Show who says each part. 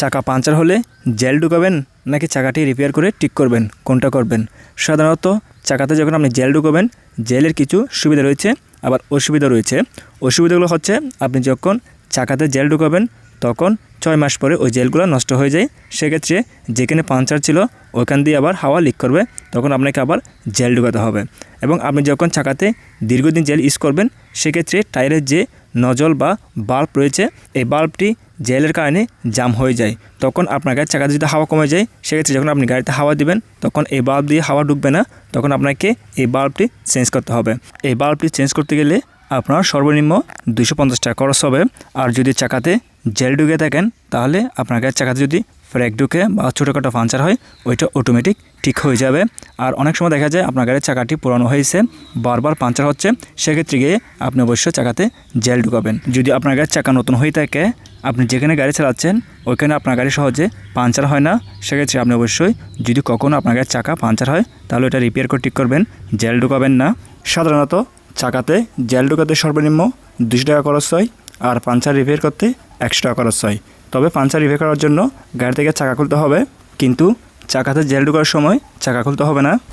Speaker 1: চাকা পাঞ্চার হলে জেল ঢুকাবেন নাকি চাকাটি রিপেয়ার করে ঠিক করবেন? কোনটা করবেন? সাধারণত চাকাতে যখন আপনি জেল ঢুকাবেন, জেলের কিছু সুবিধা রয়েছে, আবার অসুবিধা রয়েছে। অসুবিধাগুলো হচ্ছে আপনি যখন চাকাতে জেল ঢুকাবেন, তখন ছয় মাস পরে ওই জেলগুলো নষ্ট হয়ে যায়। সেক্ষেত্রে যেখানে পাঞ্চার ছিল ওইখান দিয়ে আবার হাওয়া লিক করবে, তখন আপনাকে আবার জেল ঢুকাতে হবে। এবং আপনি যখন চাকাতে দীর্ঘদিন জেল ইউজ করবেন, সেক্ষেত্রে টায়ারের যে নজল বা বাল্ব রয়েছে, এই বাল্বটি জেলের কারণে জাম হয়ে যায়। তখন আপনার গাড়ির চাকাতে যদি হাওয়া কমে যায়, সেক্ষেত্রে যখন আপনি গাড়িতে হাওয়া দিবেন, তখন এই বাল্ব দিয়ে হাওয়া ঢুকবে না, তখন আপনাকে এই বাল্বটি চেঞ্জ করতে হবে। এই বাল্বটি চেঞ্জ করতে গেলে আপনার সর্বনিম্ন দুশো পঞ্চাশ টাকা খরচ হবে। আর যদি চাকাতে জেল ঢুকে থাকেন, তাহলে গাড়ির চাকাতে যদি ফ্র্যাক ঢুকে বা ছোটোখাটো পাঞ্চার হয়, ওইটা অটোমেটিক ঠিক হয়ে যাবে। আর অনেক সময় দেখা যায় আপনার গাড়ির চাকাটি পুরানো হয়েছে, বারবার পাঞ্চার হচ্ছে, সেক্ষেত্রে গিয়ে আপনি অবশ্যই চাকাতে জেল ঢুকাবেন। যদি আপনার গাড়ির চাকা নতুন হয়ে থাকে, আপনি যেখানে গাড়ি চালাচ্ছেন, ওইখানে আপনার গাড়ি সহজে পাঞ্চার হয় না। সেক্ষেত্রে আপনি অবশ্যই যদি কখনও আপনার গাড়ির চাকা পাঞ্চার হয়, তাহলে ওটা রিপেয়ার করে ঠিক করবেন, জেল ঢুকাবেন না। সাধারণত চাকাতে জেল ঢোকাতে সর্বনিম্ন দুশো টাকা খরচ হয় আর পাঞ্চার রিপেয়ার করতে একশো টাকা খরচ হয়। তবে পাঞ্চার রিপেয়ার করার জন্য গাড়ি থেকে চাকা খুলতে হবে, কিন্তু চাকাতে জেল ঢোকার সময় চাকা খুলতে হবে না।